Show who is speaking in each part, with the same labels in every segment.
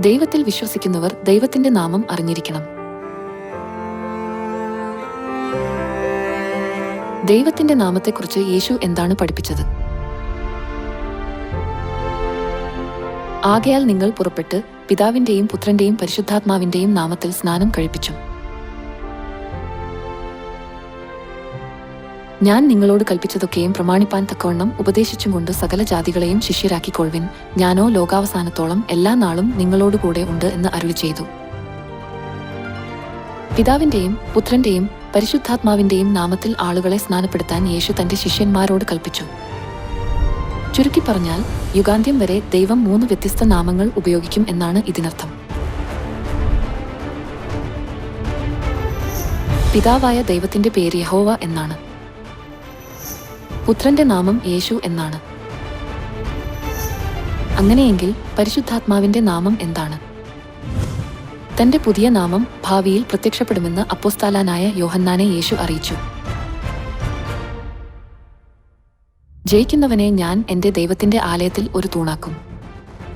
Speaker 1: ദൈവത്തിൽ വിശ്വസിക്കുന്നവർ ദൈവത്തിന്റെ നാമം അറിഞ്ഞിരിക്കണം. ദൈവത്തിന്റെ നാമത്തെക്കുറിച്ച് യേശു എന്താണ് പഠിപ്പിച്ചത്? ആകയാൽ നിങ്ങൾ പുറപ്പെട്ട് പിതാവിന്റെയും പുത്രന്റെയും പരിശുദ്ധാത്മാവിന്റെയും നാമത്തിൽ സ്നാനം കഴിപ്പിച്ചു. ഞാൻ നിങ്ങളോട് കൽപ്പിച്ചതൊക്കെയും പ്രമാണിപ്പാൻ തക്കവണ്ണം ഉപദേശിച്ചും കൊണ്ട് സകല ജാതികളെയും ശിഷ്യരാക്കിക്കൊള്ളുവിൻ ഞാനോ ലോകാവസാനത്തോളം എല്ലാ നാളും നിങ്ങളോടുകൂടെ ഉണ്ട് എന്ന് അരുളി ചെയ്തു. പിതാവിന്റെയും പുത്രന്റെയും പരിശുദ്ധാത്മാവിന്റെയും നാമത്തിൽ ആളുകളെ സ്നാനപ്പെടുത്താൻ യേശു തന്റെ ശിഷ്യന്മാരോട് കൽപ്പിച്ചു. ചുരുക്കി പറഞ്ഞാൽ യുഗാന്ത്യം വരെ ദൈവം മൂന്ന് വ്യത്യസ്ത നാമങ്ങൾ ഉപയോഗിക്കും എന്നാണ് ഇതിനർത്ഥം. പിതാവായ ദൈവത്തിന്റെ പേര് യഹോവ എന്നാണ്. പുത്രന്റെ നാമം യേശു എന്നാണ്. അങ്ങനെയെങ്കിൽ പരിശുദ്ധാത്മാവിന്റെ നാമം എന്താണ്? തന്റെ പുതിയ നാമം ഭാവിയിൽ പ്രത്യക്ഷപ്പെടുമെന്ന് അപ്പോസ്താലാനായ യോഹന്നാനെ യേശു അറിയിച്ചു. ജയിക്കുന്നവനെ ഞാൻ എന്റെ ദൈവത്തിന്റെ ആലയത്തിൽ ഒരു തൂണാക്കും.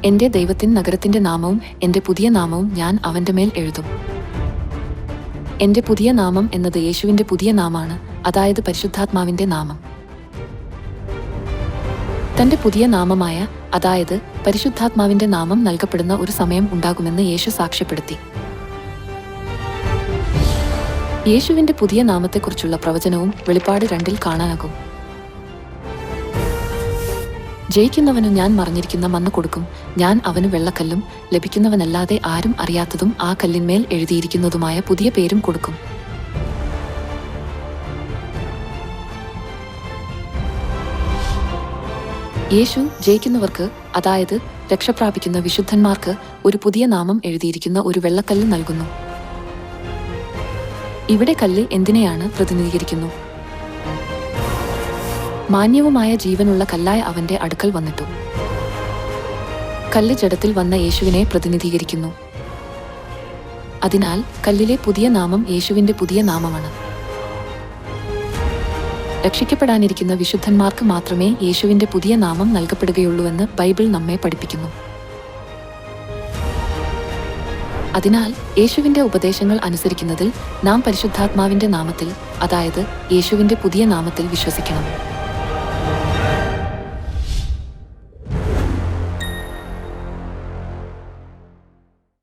Speaker 1: എന്റെ ദൈവത്തിൻ നഗരത്തിന്റെ നാമവും എന്റെ പുതിയ നാമവും ഞാൻ അവന്റെ മേൽ എഴുതും. എന്റെ പുതിയ നാമം എന്നത് യേശുവിന്റെ പുതിയ നാമാണ് അതായത് പരിശുദ്ധാത്മാവിന്റെ നാമം. തന്റെ പുതിയ നാമമായ അതായത് പരിശുദ്ധാത്മാവിന്റെ നാമം നൽകപ്പെടുന്ന ഒരു സമയം ഉണ്ടാകുമെന്ന് യേശു സാക്ഷ്യപ്പെടുത്തി. യേശുവിന്റെ പുതിയ നാമത്തെക്കുറിച്ചുള്ള പ്രവചനവും വെളിപ്പാട് രണ്ടിൽ കാണാനാകും. ജയിക്കുന്നവനു ഞാൻ മറിഞ്ഞിരിക്കുന്ന മണ്ണ് കൊടുക്കും ഞാൻ അവന് വെള്ളക്കല്ലും ലഭിക്കുന്നവനല്ലാതെ ആരും അറിയാത്തതും ആ കല്ലിന്മേൽ എഴുതിയിരിക്കുന്നതുമായ പുതിയ പേരും കൊടുക്കും. യേശു ജയിക്കുന്നവർക്ക് അതായത് രക്ഷപ്രാപിക്കുന്ന വിശുദ്ധന്മാർക്ക് ഒരു പുതിയ നാമം എഴുതിയിരിക്കുന്ന ഒരു വെള്ളക്കല്ല് നൽകുന്നു. ഇവിടെ കല്ല് എന്തിനെയാണ് പ്രതിനിധീകരിക്കുന്നു? മാന്യവുമായ ജീവനുള്ള കല്ലായ അവന്റെ അടുക്കൽ വന്നിട്ടു. കല്ല് ജഡത്തിൽ വന്ന യേശുവിനെ പ്രതിനിധീകരിക്കുന്നു. അതിനാൽ കല്ലിലെ പുതിയ നാമം യേശുവിന്റെ പുതിയ നാമമാണ്. രക്ഷിക്കപ്പെടാനിരിക്കുന്ന വിശുദ്ധന്മാർക്ക് മാത്രമേ യേശുവിന്റെ പുതിയ നാമം നൽകപ്പെടുകയുള്ളൂവെന്ന് ബൈബിൾ നമ്മെ പഠിപ്പിക്കുന്നു. അതിനാൽ യേശുവിന്റെ ഉപദേശങ്ങൾ അനുസരിക്കുന്നതിൽ നാം പരിശുദ്ധാത്മാവിന്റെ നാമത്തിൽ അതായത് യേശുവിന്റെ പുതിയ നാമത്തിൽ വിശ്വസിക്കണം.